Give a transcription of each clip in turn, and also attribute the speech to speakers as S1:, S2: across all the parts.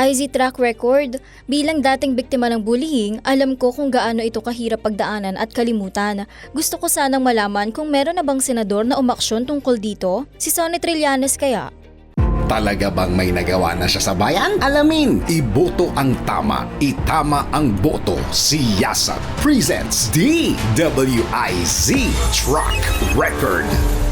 S1: IZ track record. Bilang dating biktima ng bullying, alam ko kung gaano ito kahirap pagdaanan at kalimutan. Gusto ko sanang malaman kung meron na bang senador na umaksyon tungkol dito? Si Sonny Trillanes kaya?
S2: Talaga bang may nagawa na siya sa bayan? Alamin, iboto ang tama, itama ang boto. Si Yasat presents DWIZ Truck Record.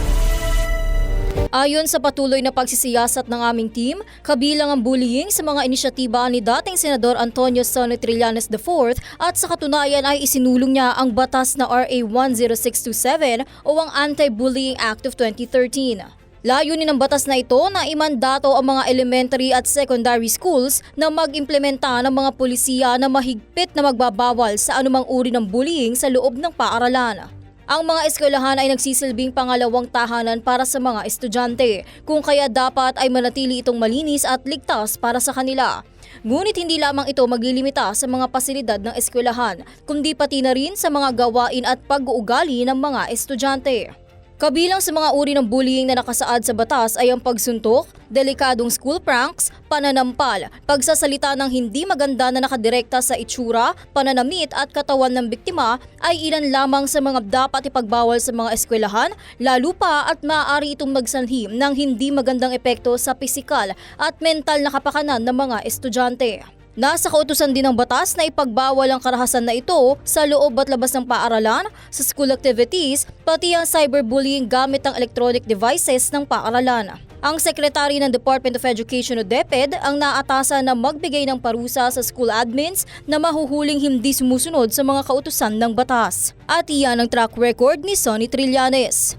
S1: Ayon sa patuloy na pagsisiyasat ng aming team, kabilang ang bullying sa mga inisyatiba ni dating Senador Antonio Sonny Trillanes IV at sa katunayan ay isinulong niya ang batas na RA 10627 o ang Anti-Bullying Act of 2013. Layunin ng batas na ito na imandato ang mga elementary at secondary schools na mag-implementa ng mga polisiya na mahigpit na magbabawal sa anumang uri ng bullying sa loob ng paaralan. Ang mga eskwelahan ay nagsisilbing pangalawang tahanan para sa mga estudyante, kung kaya dapat ay manatili itong malinis at ligtas para sa kanila. Ngunit hindi lamang ito maglilimita sa mga pasilidad ng eskwelahan, kundi pati na rin sa mga gawain at pag-uugali ng mga estudyante. Kabilang sa mga uri ng bullying na nakasaad sa batas ay ang pagsuntok, delikadong school pranks, pananampal, pagsasalita ng hindi maganda na nakadirekta sa itsura, pananamit at katawan ng biktima ay ilan lamang sa mga dapat ipagbawal sa mga eskwelahan, lalo pa at maaari itong magsanhi ng hindi magandang epekto sa pisikal at mental na kapakanan ng mga estudyante. Nasa kautusan din ng batas na ipagbawal ang karahasan na ito sa loob at labas ng paaralan, sa school activities, pati ang cyberbullying gamit ang electronic devices ng paaralan. Ang sekretary ng Department of Education o DepEd ang naatasan na magbigay ng parusa sa school admins na mahuhuling hindi sumusunod sa mga kautusan ng batas. At iyan ang track record ni Sonny Trillanes.